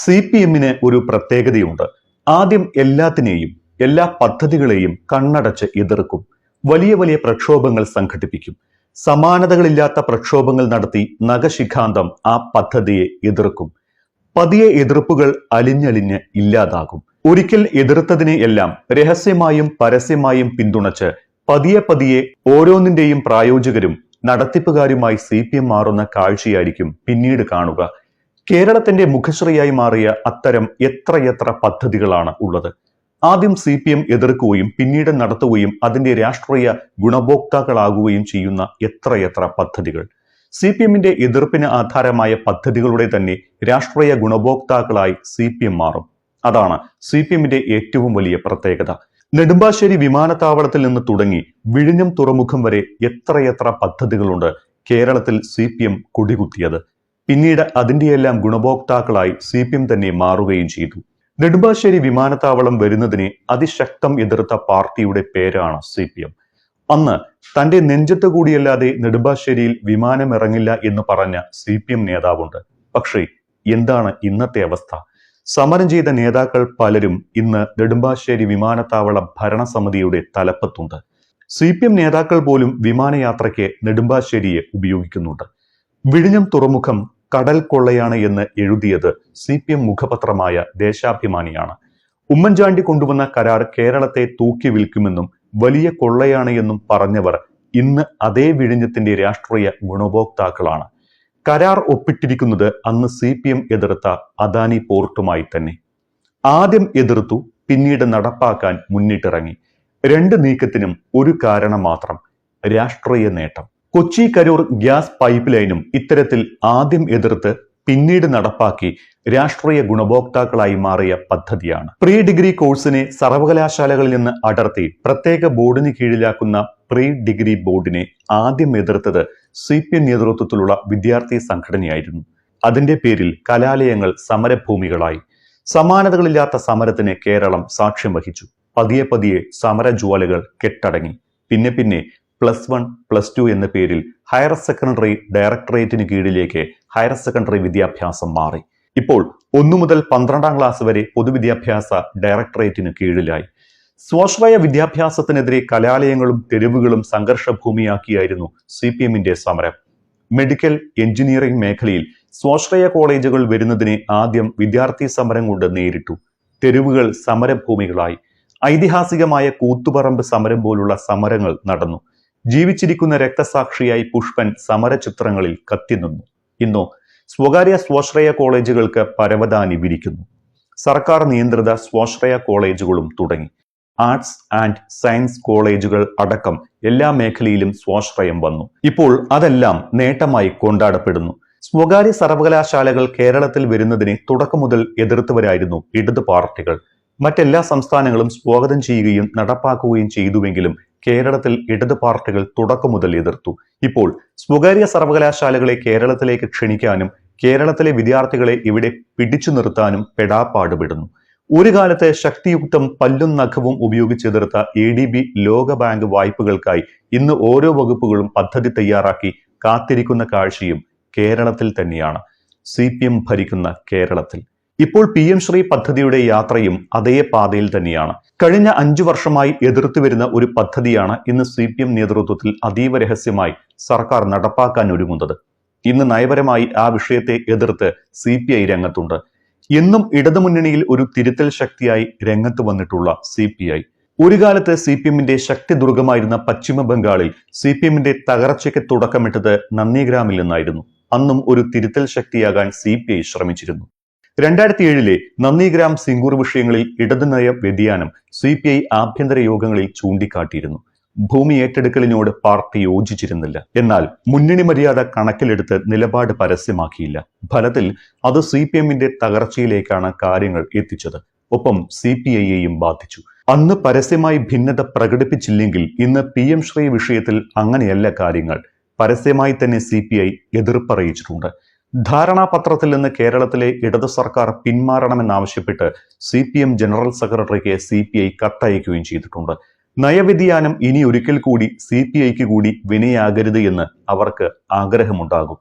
C P എമ്മിന് ഒരു പ്രത്യേകതയുണ്ട്. ആദ്യം എല്ലാത്തിനെയും എല്ലാ പദ്ധതികളെയും കണ്ണടച്ച് എതിർക്കും. വലിയ വലിയ പ്രക്ഷോഭങ്ങൾ സംഘടിപ്പിക്കും. സമാനതകളില്ലാത്ത പ്രക്ഷോഭങ്ങൾ നടത്തി നഖശിഖാന്തം ആ പദ്ധതിയെ എതിർക്കും. പതിയെ എതിർപ്പുകൾ അലിഞ്ഞലിഞ്ഞ് ഇല്ലാതാകും. ഒരിക്കൽ എതിർത്തതിനെ എല്ലാം രഹസ്യമായും പരസ്യമായും പിന്തുണച്ച് പതിയെ പതിയെ ഓരോന്നിന്റെയും പ്രായോജകരും നടത്തിപ്പുകാരുമായി സി പി എം മാറുന്ന കാഴ്ചയായിരിക്കും പിന്നീട് കാണുക. കേരളത്തിന്റെ മുഖശ്രീയായി മാറിയ അത്തരം എത്രയെത്ര പദ്ധതികളാണ് ഉള്ളത്? ആദ്യം സി പി എം എതിർക്കുകയും പിന്നീട് നടത്തുകയും അതിന്റെ രാഷ്ട്രീയ ഗുണഭോക്താക്കളാകുകയും ചെയ്യുന്ന എത്രയെത്ര പദ്ധതികൾ? സി പി എമ്മിന്റെ എതിർപ്പിന് ആധാരമായ പദ്ധതികളുടെ തന്നെ രാഷ്ട്രീയ ഗുണഭോക്താക്കളായി സി പി എം മാറും. അതാണ് സി പി എമ്മിന്റെ ഏറ്റവും വലിയ പ്രത്യേകത. നെടുമ്പാശ്ശേരി വിമാനത്താവളത്തിൽ നിന്ന് തുടങ്ങി വിഴിഞ്ഞം തുറമുഖം വരെ എത്രയെത്ര പദ്ധതികളുണ്ട് കേരളത്തിൽ സി പി എം കൊടികുത്തിയത്? പിന്നീട് അതിന്റെയെല്ലാം ഗുണഭോക്താക്കളായി സി പി എം തന്നെ മാറുകയും ചെയ്തു. നെടുമ്പാശ്ശേരി വിമാനത്താവളം വരുന്നതിനെ അതിശക്തം എതിർത്ത പാർട്ടിയുടെ പേരാണ് സി പി എം. അന്ന് തന്റെ നെഞ്ചത്ത് കൂടിയല്ലാതെ നെടുമ്പാശ്ശേരിയിൽ വിമാനം ഇറങ്ങില്ല എന്ന് പറഞ്ഞ സി പി എം നേതാവുണ്ട്. പക്ഷേ എന്താണ് ഇന്നത്തെ അവസ്ഥ? സമരം ചെയ്ത നേതാക്കൾ പലരും ഇന്ന് നെടുമ്പാശ്ശേരി വിമാനത്താവള ഭരണസമിതിയുടെ തലപ്പത്തുണ്ട്. സി പി എം നേതാക്കൾ പോലും വിമാനയാത്രയ്ക്ക് നെടുമ്പാശ്ശേരിയെ ഉപയോഗിക്കുന്നുണ്ട്. വിഴിഞ്ഞം തുറമുഖം കടൽ കൊള്ളയാണ് എന്ന് എഴുതിയത് സി പി എം മുഖപത്രമായ ദേശാഭിമാനിയാണ്. ഉമ്മൻചാണ്ടി കൊണ്ടുവന്ന കരാർ കേരളത്തെ തൂക്കി വിൽക്കുമെന്നും വലിയ കൊള്ളയാണ് എന്നും പറഞ്ഞവർ ഇന്ന് അതേ വിഴിഞ്ഞത്തിന്റെ രാഷ്ട്രീയ ഗുണഭോക്താക്കളാണ്. കരാർ ഒപ്പിട്ടിരിക്കുന്നത് അന്ന് സി പി എം എതിർത്ത അദാനി പോർട്ടുമായി തന്നെ. ആദ്യം എതിർത്തു പിന്നീട് നടപ്പാക്കാൻ മുന്നിട്ടിറങ്ങി. രണ്ട് നീക്കത്തിനും ഒരു കാരണം മാത്രം രാഷ്ട്രീയ നേട്ടം. കൊച്ചി കരൂർ ഗ്യാസ് പൈപ്പ് ലൈനും ഇത്തരത്തിൽ ആദ്യം എതിർത്ത് പിന്നീട് നടപ്പാക്കി രാഷ്ട്രീയ ഗുണഭോക്താക്കളായി മാറിയ പദ്ധതിയാണ്. പ്രീ ഡിഗ്രി കോഴ്സിനെ സർവകലാശാലകളിൽ നിന്ന് അടർത്തി പ്രത്യേക ബോർഡിന് കീഴിലാക്കുന്ന പ്രീ ഡിഗ്രി ബോർഡിനെ ആദ്യം എതിർത്തത് സി പി എം നേതൃത്വത്തിലുള്ള വിദ്യാർത്ഥി സംഘടനയായിരുന്നു. അതിന്റെ പേരിൽ കലാലയങ്ങൾ സമരഭൂമികളായി. സമാനതകളില്ലാത്ത സമരത്തിന് കേരളം സാക്ഷ്യം വഹിച്ചു. പതിയെ പതിയെ സമരജ്വാലകൾ കെട്ടടങ്ങി. പിന്നെ പിന്നെ പ്ലസ് വൺ പ്ലസ് ടു എന്ന പേരിൽ ഹയർ സെക്കൻഡറി ഡയറക്ടറേറ്റിന് കീഴിലേക്ക് ഹയർ സെക്കൻഡറി വിദ്യാഭ്യാസം മാറി. ഇപ്പോൾ ഒന്നു മുതൽ പന്ത്രണ്ടാം ക്ലാസ് വരെ പൊതുവിദ്യാഭ്യാസ ഡയറക്ടറേറ്റിന് കീഴിലായി. സ്വാശ്രയ വിദ്യാഭ്യാസത്തിനെതിരെ കലാലയങ്ങളും തെരുവുകളും സംഘർഷഭൂമിയാക്കിയായിരുന്നു സി പി എമ്മിന്റെ സമരം. മെഡിക്കൽ എഞ്ചിനീയറിംഗ് മേഖലയിൽ സ്വാശ്രയ കോളേജുകൾ വരുന്നതിനെ ആദ്യം വിദ്യാർത്ഥി സമരം കൊണ്ട് നേരിട്ടു. തെരുവുകൾ സമരഭൂമികളായി. ഐതിഹാസികമായ കൂത്തുപറമ്പ് സമരം പോലുള്ള സമരങ്ങൾ നടന്നു. ജീവിച്ചിരിക്കുന്ന രക്തസാക്ഷിയായി പുഷ്പൻ സമരചിത്രങ്ങളിൽ കത്തിനിന്നു. ഇന്നോ സ്വകാര്യ സ്വാശ്രയ കോളേജുകൾക്ക് പരവതാനി വിരിക്കുന്നു. സർക്കാർ നിയന്ത്രിത സ്വാശ്രയ കോളേജുകളും തുടങ്ങി. ആർട്സ് ആൻഡ് സയൻസ് കോളേജുകൾ അടക്കം എല്ലാ മേഖലയിലും സ്വാശ്രയം വന്നു. ഇപ്പോൾ അതെല്ലാം നേട്ടമായി കൊണ്ടാടപ്പെടുന്നു. സ്വകാര്യ സർവകലാശാലകൾ കേരളത്തിൽ വരുന്നതിനെ തുടക്കം മുതൽ എതിർത്തവരായിരുന്നു ഇടതു പാർട്ടികൾ മറ്റെല്ലാ സംസ്ഥാനങ്ങളും സ്വാഗതം ചെയ്യുകയും നടപ്പാക്കുകയും ചെയ്തുവെങ്കിലും കേരളത്തിൽ ഇടത് പാർട്ടികൾ തുടക്കം മുതൽ എതിർത്തു. ഇപ്പോൾ സ്വകാര്യ സർവകലാശാലകളെ കേരളത്തിലേക്ക് ക്ഷണിക്കാനും കേരളത്തിലെ വിദ്യാർത്ഥികളെ ഇവിടെ പിടിച്ചു നിർത്താനും പെടാപ്പാടുപെടുന്നു ഒരു കാലത്തെ ശക്തിയുക്തം പല്ലും നഖവും ഉപയോഗിച്ച് എതിർത്ത എ ഡി ബി ലോകബാങ്ക് വായ്പകൾക്കായി ഇന്ന് ഓരോ വകുപ്പുകളും പദ്ധതി തയ്യാറാക്കി കാത്തിരിക്കുന്ന കാഴ്ചയും കേരളത്തിൽ തന്നെയാണ്. സി ഭരിക്കുന്ന കേരളത്തിൽ. ഇപ്പോൾ പി എം ശ്രീ പദ്ധതിയുടെ യാത്രയും അതേ പാതയിൽ തന്നെയാണ്. കഴിഞ്ഞ അഞ്ചു വർഷമായി എതിർത്തു വരുന്ന ഒരു പദ്ധതിയാണ് ഇന്ന് സി പി എം നേതൃത്വത്തിൽ അതീവ രഹസ്യമായി സർക്കാർ നടപ്പാക്കാൻ ഒരുങ്ങുന്നത്. ഇന്ന് നയപരമായി ആ വിഷയത്തെ എതിർത്ത് സി പി ഐ രംഗത്തുണ്ട്. എന്നും ഇടതുമുന്നണിയിൽ ഒരു തിരുത്തൽ ശക്തിയായി രംഗത്ത് വന്നിട്ടുള്ള സി പി ഐ. ഒരു കാലത്ത് സി പി എമ്മിന്റെ ശക്തി ദുർഗമായിരുന്ന പശ്ചിമ ബംഗാളിൽ സി പി എമ്മിന്റെ തകർച്ചയ്ക്ക് തുടക്കമിട്ടത് നന്ദിഗ്രാമിൽ നിന്നായിരുന്നു. അന്നും ഒരു തിരുത്തൽ ശക്തിയാകാൻ സി പി ഐ ശ്രമിച്ചിരുന്നു. രണ്ടായിരത്തി ഏഴിലെ നന്ദിഗ്രാം സിംഗൂർ വിഷയങ്ങളിൽ ഇടതുനയ വ്യതിയാനം സി പി ഐ ആഭ്യന്തര യോഗങ്ങളിൽ ചൂണ്ടിക്കാട്ടിയിരുന്നു. ഭൂമി ഏറ്റെടുക്കലിനോട് പാർട്ടി യോജിച്ചിരുന്നില്ല. എന്നാൽ മുന്നണി മര്യാദ കണക്കിലെടുത്ത് നിലപാട് പരസ്യമാക്കിയില്ല. ഫലത്തിൽ അത് സി പി എമ്മിന്റെ തകർച്ചയിലേക്കാണ് കാര്യങ്ങൾ എത്തിച്ചത്. ഒപ്പം സി പി ഐയെയും ബാധിച്ചു. അന്ന് പരസ്യമായി ഭിന്നത പ്രകടിപ്പിച്ചില്ലെങ്കിൽ ഇന്ന് പി എം ശ്രീ വിഷയത്തിൽ അങ്ങനെയല്ല കാര്യങ്ങൾ. പരസ്യമായി തന്നെ സി പി ഐ എതിർപ്പറിയിച്ചിട്ടുണ്ട്. ധാരണാപത്രത്തിൽ നിന്ന് കേരളത്തിലെ ഇടതു സർക്കാർ പിന്മാറണമെന്നാവശ്യപ്പെട്ട് C P M general secretary C P I കത്തയക്കുകയും ചെയ്തിട്ടുണ്ട്. നയവ്യതിയാനം ഇനി ഒരിക്കൽ കൂടി സി പി ഐക്ക് കൂടി വിനയാകരുത് എന്ന് അവർക്ക് ആഗ്രഹമുണ്ടാകും.